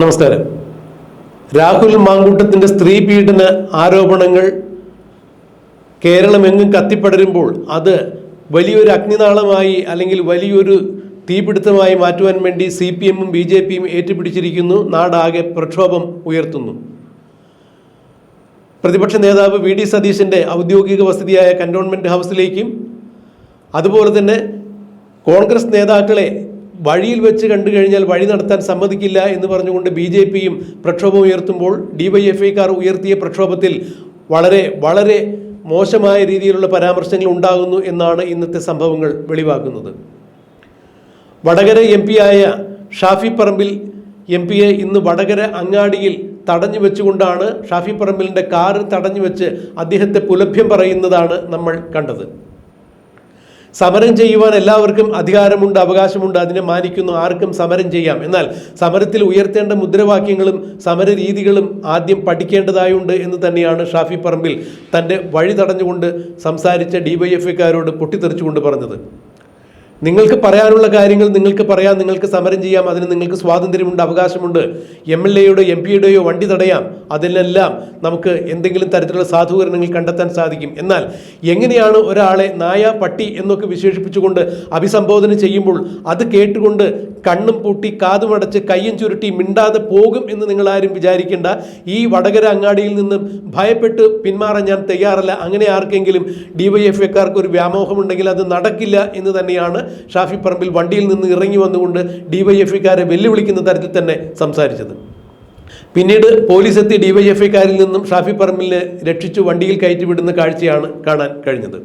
നമസ്കാരം. രാഹുൽ മാങ്കൂട്ടത്തിന്റെ സ്ത്രീ പീഡന ആരോപണങ്ങൾ കേരളമെങ്ങും കത്തിപ്പടരുമ്പോൾ അത് വലിയൊരു അഗ്നിനാളമായി അല്ലെങ്കിൽ വലിയൊരു തീപിടുത്തമായി മാറ്റുവാൻ വേണ്ടി സി പി എമ്മും ബി ജെ പിയും ഏറ്റുപിടിച്ചിരിക്കുന്നു. നാടാകെ പ്രക്ഷോഭം ഉയർത്തുന്നു. പ്രതിപക്ഷ നേതാവ് വി ഡി സതീശന്റെ ഔദ്യോഗിക വസതിയായ കന്റോൺമെന്റ് ഹൗസിലേക്കും അതുപോലെ തന്നെ കോൺഗ്രസ് നേതാക്കളെ വഴിയിൽ വെച്ച് കണ്ടു കഴിഞ്ഞാൽ വഴി നടത്താൻ സമ്മതിക്കില്ല എന്ന് പറഞ്ഞുകൊണ്ട് ബി ജെ പിയും പ്രക്ഷോഭം ഉയർത്തുമ്പോൾ ഡിവൈഎഫ്ഐക്കാർ ഉയർത്തിയ പ്രക്ഷോഭത്തിൽ വളരെ വളരെ മോശമായ രീതിയിലുള്ള പരാമർശങ്ങൾ ഉണ്ടാകുന്നു എന്നാണ് ഇന്നത്തെ സംഭവങ്ങൾ വെളിവാക്കുന്നത്. വടകര എം ആയ ഷാഫി പറമ്പിൽ എം പിയെ ഇന്ന് വടകര അങ്ങാടിയിൽ തടഞ്ഞു വെച്ചുകൊണ്ടാണ് ഷാഫി പറമ്പിലിന്റെ കാറ് തടഞ്ഞു വെച്ച് അദ്ദേഹത്തെ പുലഭ്യം പറയുന്നതാണ് നമ്മൾ കണ്ടത്. സമരം ചെയ്യുവാൻ എല്ലാവർക്കും അധികാരമുണ്ട് അവകാശമുണ്ട് അതിനെ മാനിക്കുന്നു ആർക്കും സമരം ചെയ്യാം. എന്നാൽ സമരത്തിൽ ഉയർത്തേണ്ട മുദ്രാവാക്യങ്ങളും സമര രീതികളും ആദ്യം പഠിക്കേണ്ടതായുണ്ട് എന്ന് തന്നെയാണ് ഷാഫി പറമ്പിൽ തന്റെ വഴി തടഞ്ഞുകൊണ്ട് സംസാരിച്ച ഡി വൈ എഫ് എക്കാരോട് പൊട്ടിത്തെറിച്ചുകൊണ്ട് പറഞ്ഞത്. നിങ്ങൾക്ക് പറയാനുള്ള കാര്യങ്ങൾ നിങ്ങൾക്ക് പറയാം നിങ്ങൾക്ക് സമരം ചെയ്യാം അതിന് നിങ്ങൾക്ക് സ്വാതന്ത്ര്യമുണ്ട് അവകാശമുണ്ട്. എം എൽ എയുടെയോ എം പിയുടെയോ വണ്ടി തടയാം അതിലെല്ലാം നമുക്ക് എന്തെങ്കിലും തരത്തിലുള്ള സാധൂകരണങ്ങൾ കണ്ടെത്താൻ സാധിക്കും. എന്നാൽ എങ്ങനെയാണ് ഒരാളെ നായ പട്ടി എന്നൊക്കെ വിശേഷിപ്പിച്ചുകൊണ്ട് അഭിസംബോധന ചെയ്യുമ്പോൾ അത് കേട്ടുകൊണ്ട് കണ്ണും പൂട്ടി കാതുമടച്ച് കയ്യും ചുരുട്ടി മിണ്ടാതെ പോകും എന്ന് നിങ്ങൾ ആരും വിചാരിക്കേണ്ട. ഈ വടകര അങ്ങാടിയിൽ നിന്നും ഭയപ്പെട്ട് പിന്മാറാൻ ഞാൻ തയ്യാറല്ല. അങ്ങനെ ആർക്കെങ്കിലും ഡി വൈ എഫ് എക്കാർക്ക് ഒരു വ്യാമോഹമുണ്ടെങ്കിൽ അത് നടക്കില്ല എന്ന് തന്നെയാണ് ഷാഫി പറമ്പിൽ വണ്ടിയിൽ നിന്ന് ഇറങ്ങി വന്നുകൊണ്ട് ഡിവൈഎഫ്ഐക്കാരെ വെല്ലുവിളിക്കുന്ന തരത്തിൽ തന്നെ സംസാരിച്ചത്. പിന്നീട് പോലീസ് എത്തി ഡിവൈഎഫ്ഐക്കാരിൽ നിന്നും ഷാഫി പറമ്പിലിനെ രക്ഷിച്ചു വണ്ടിയിൽ കയറ്റിവിടുന്ന കാഴ്ചയാണ് കാണാൻ കഴിഞ്ഞത്.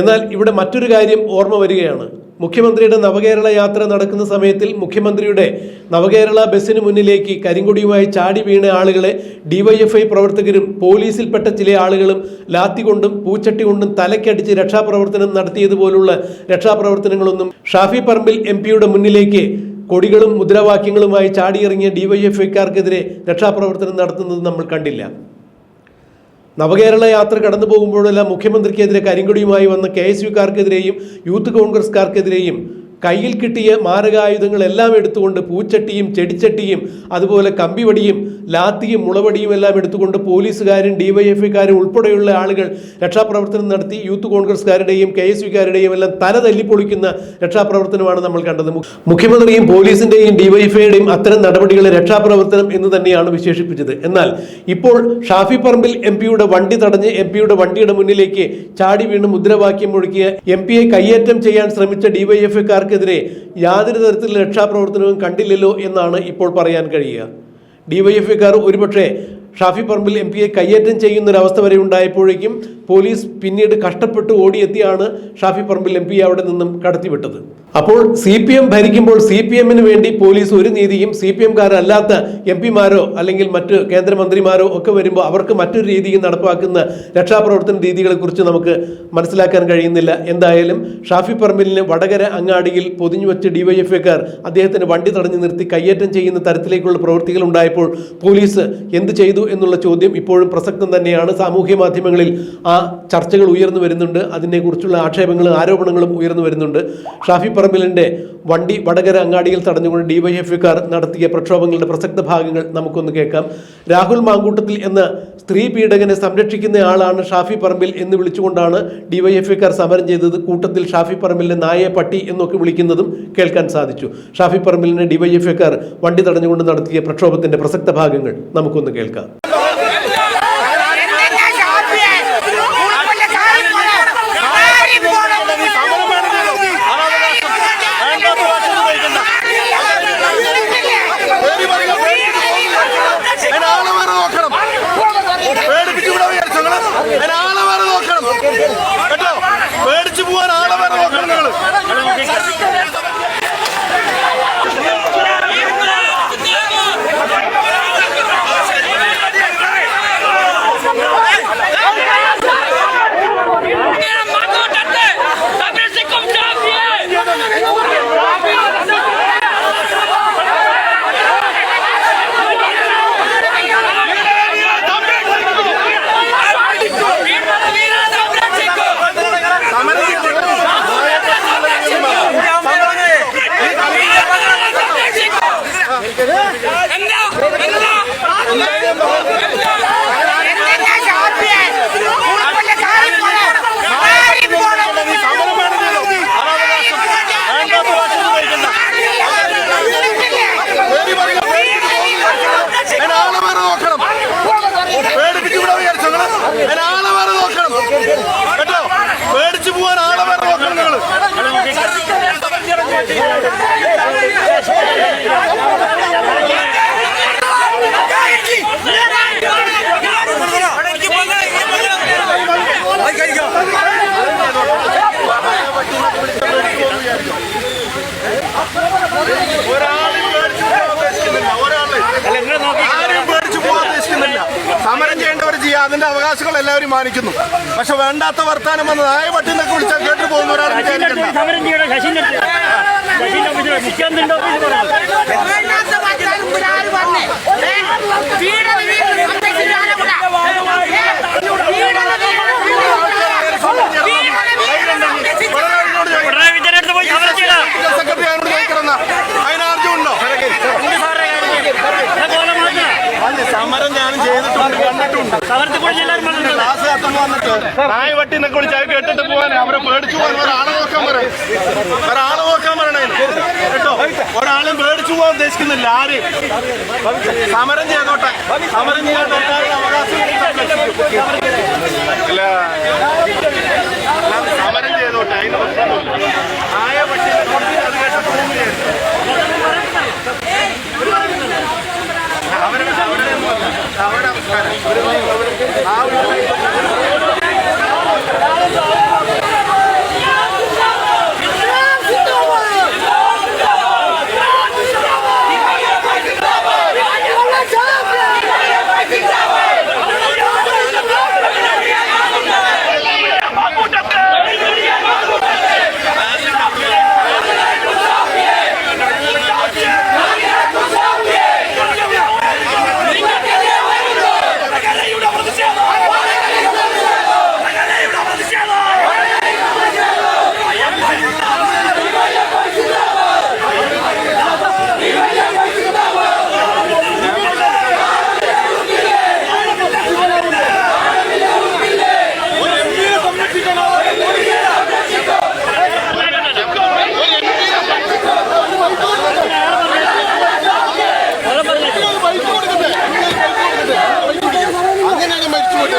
എന്നാൽ ഇവിടെ മറ്റൊരു കാര്യം ഓർമ്മ വരികയാണ്. മുഖ്യമന്ത്രിയുടെ നവകേരള യാത്ര നടക്കുന്ന സമയത്തിൽ മുഖ്യമന്ത്രിയുടെ നവകേരള ബസ്സിന് മുന്നിലേക്ക് കരിങ്കൊടിയുമായി ചാടി വീണ ആളുകളെ ഡിവൈഎഫ്ഐ പ്രവർത്തകരും പോലീസിൽപ്പെട്ട ചില ആളുകളും ലാത്തി കൊണ്ടും പൂച്ചട്ടി കൊണ്ടും തലക്കടിച്ച് രക്ഷാപ്രവർത്തനം നടത്തിയതുപോലുള്ള രക്ഷാപ്രവർത്തനങ്ങളൊന്നും ഷാഫി പറമ്പിൽ എം പിയുടെ മുന്നിലേക്ക് കൊടികളും മുദ്രാവാക്യങ്ങളുമായി ചാടിയിറങ്ങിയ ഡിവൈഎഫ്ഐക്കാർക്കെതിരെ രക്ഷാപ്രവർത്തനം നടത്തുന്നത് നമ്മൾ കണ്ടില്ല. നവകേരള യാത്ര കടന്നു പോകുമ്പോഴെല്ലാം മുഖ്യമന്ത്രിക്കെതിരെ കരിങ്കൊടിയുമായി വന്ന കെ എസ് യുക്കാർക്കെതിരെയും യൂത്ത് കോൺഗ്രസ്കാർക്കെതിരെയും കയ്യിൽ കിട്ടിയ മാരകായുധങ്ങളെല്ലാം എടുത്തുകൊണ്ട് പൂച്ചട്ടിയും ചെടിച്ചട്ടിയും അതുപോലെ കമ്പിവടിയും ലാത്തിയും മുളവടിയും എല്ലാം എടുത്തുകൊണ്ട് പോലീസുകാരും ഡിവൈഎഫ്ഐക്കാരും ഉൾപ്പെടെയുള്ള ആളുകൾ രക്ഷാപ്രവർത്തനം നടത്തി യൂത്ത് കോൺഗ്രസ്കാരുടെയും കെ എസ് യുക്കാരുടെയും എല്ലാം തല തല്ലിപ്പൊളിക്കുന്ന രക്ഷാപ്രവർത്തനമാണ് നമ്മൾ കണ്ടത്. മുഖ്യമന്ത്രിയും പോലീസിന്റെയും ഡിവൈഎഫ്ഐയുടെയും അത്തരം നടപടികളെ രക്ഷാപ്രവർത്തനം എന്ന് തന്നെയാണ് വിശേഷിപ്പിച്ചത്. എന്നാൽ ഇപ്പോൾ ഷാഫി പറമ്പിൽ എം പിയുടെ വണ്ടി തടഞ്ഞ് എം പിയുടെ വണ്ടിയുടെ മുന്നിലേക്ക് ചാടി വീണ് മുദ്രാവാക്യം ഒഴുക്കിയ എം പിയെ കയ്യേറ്റം ചെയ്യാൻ ശ്രമിച്ച ഡിവൈഎഫ്ഐക്കാർക്കെതിരെ യാതൊരു തരത്തിലുള്ള രക്ഷാപ്രവർത്തനവും കണ്ടില്ലല്ലോ എന്നാണ് ഇപ്പോൾ പറയാൻ കഴിയുക. ഡിവൈഎഫ്ഐക്കാർ ഒരുപക്ഷെ ഷാഫി പറമ്പിൽ എം പിയെ കയ്യേറ്റം ചെയ്യുന്നൊരവസ്ഥ വരെ ഉണ്ടായപ്പോഴേക്കും പോലീസ് പിന്നീട് കഷ്ടപ്പെട്ട് ഓടിയെത്തിയാണ് ഷാഫി പറമ്പിൽ എം പിയെ അവിടെ നിന്നും കടത്തിവിട്ടത്. അപ്പോൾ സി പി എം ഭരിക്കുമ്പോൾ സി പി എമ്മിന് വേണ്ടി പോലീസ് ഒരു നീതിയും സി പി എംകാരല്ലാത്ത എം പിമാരോ അല്ലെങ്കിൽ മറ്റ് കേന്ദ്രമന്ത്രിമാരോ ഒക്കെ വരുമ്പോൾ അവർക്ക് മറ്റൊരു രീതിയും നടപ്പാക്കുന്ന രക്ഷാപ്രവർത്തന രീതികളെക്കുറിച്ച് നമുക്ക് മനസ്സിലാക്കാൻ കഴിയുന്നില്ല. എന്തായാലും ഷാഫി പറമ്പിലിന് വടകര അങ്ങാടിയിൽ പൊതിഞ്ഞു വെച്ച് ഡിവൈഎഫ്ഐക്കാർ അദ്ദേഹത്തിന് വണ്ടി തടഞ്ഞു നിർത്തി കയ്യേറ്റം ചെയ്യുന്ന തരത്തിലേക്കുള്ള പ്രവൃത്തികൾ ഉണ്ടായപ്പോൾ പോലീസ് എന്ത് ചെയ്തു എന്നുള്ള ചോദ്യം ഇപ്പോഴും പ്രസക്തം തന്നെയാണ്. സാമൂഹ്യ മാധ്യമങ്ങളിൽ ആ ചർച്ചകൾ ഉയർന്നു വരുന്നുണ്ട്. അതിനെക്കുറിച്ചുള്ള ആക്ഷേപങ്ങളും ആരോപണങ്ങളും ഉയർന്നു വരുന്നുണ്ട്. ഷാഫി പറമ്പിലിന്റെ വണ്ടി വടകര അങ്ങാടിയിൽ തടഞ്ഞുകൊണ്ട് ഡിവൈഎഫ്ഐക്കാർ നടത്തിയ പ്രക്ഷോഭങ്ങളുടെ പ്രസക്ത ഭാഗങ്ങൾ നമുക്കൊന്ന് കേൾക്കാം. രാഹുൽ മാങ്കൂട്ടത്തിൽ എന്ന സ്ത്രീ പീഡകനെ സംരക്ഷിക്കുന്ന ആളാണ് ഷാഫി പറമ്പിൽ എന്ന് വിളിച്ചുകൊണ്ടാണ് ഡിവൈഎഫ്ഐക്കാർ സമരം ചെയ്തത്. കൂട്ടത്തിൽ ഷാഫി പറമ്പിലിനെ നായെ പട്ടി എന്നൊക്കെ വിളിക്കുന്നതും കേൾക്കാൻ സാധിച്ചു. ഷാഫി പറമ്പിലിനെ ഡിവൈഎഫ്ഐക്കാർ വണ്ടി തടഞ്ഞുകൊണ്ട് നടത്തിയ പ്രക്ഷോഭത്തിന്റെ പ്രസക്ത ഭാഗങ്ങൾ നമുക്കൊന്ന് കേൾക്കാം. അതിന്റെ അവകാശങ്ങൾ എല്ലാവരും മാനിക്കുന്നു. പക്ഷെ വേണ്ടാത്ത വർത്താനം വന്ന് നായ പട്ടി എന്നൊക്കെ വിളിച്ചാൽ കേട്ടു പോകുന്നവരാണ് ഒരാൾ നായ വട്ടി എന്നൊക്കെ വിളിച്ചാൽ കേട്ടിട്ട് പോകാൻ അവരെ പേടിച്ചു പോകാൻ ഒരാളെ നോക്കാൻ പറയും. ഒരാളെ നോക്കാൻ പറയണേ. കേട്ടോ? ഒരാളും പേടിച്ചു പോകാൻ ഉദ്ദേശിക്കുന്നില്ല. ആര്? സമരം ചെയ്തോട്ടെ. സമരം ചെയ്യാൻ അവകാശം സമരം ചെയ്തോട്ടെ. അതിന് പ്രശ്നമൊന്നുമില്ല. നായ പട്ടി എന്നൊക്കെ വിളിച്ചാൽ അത് കേട്ടിട്ട് പോകുകയാണ്. അവരുടെ അവരുടെ ഒന്നുമല്ല. അവരുടെ അവസ്ഥ. ആ ഒരു അങ്ങനെയാണ് മരിച്ചു പോയിട്ട്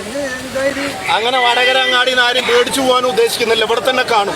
അങ്ങനെ വടകര അങ്ങാടി ആരും പേടിച്ചു പോകാൻ ഉദ്ദേശിക്കുന്നില്ല. ഇവിടെ തന്നെ കാണും.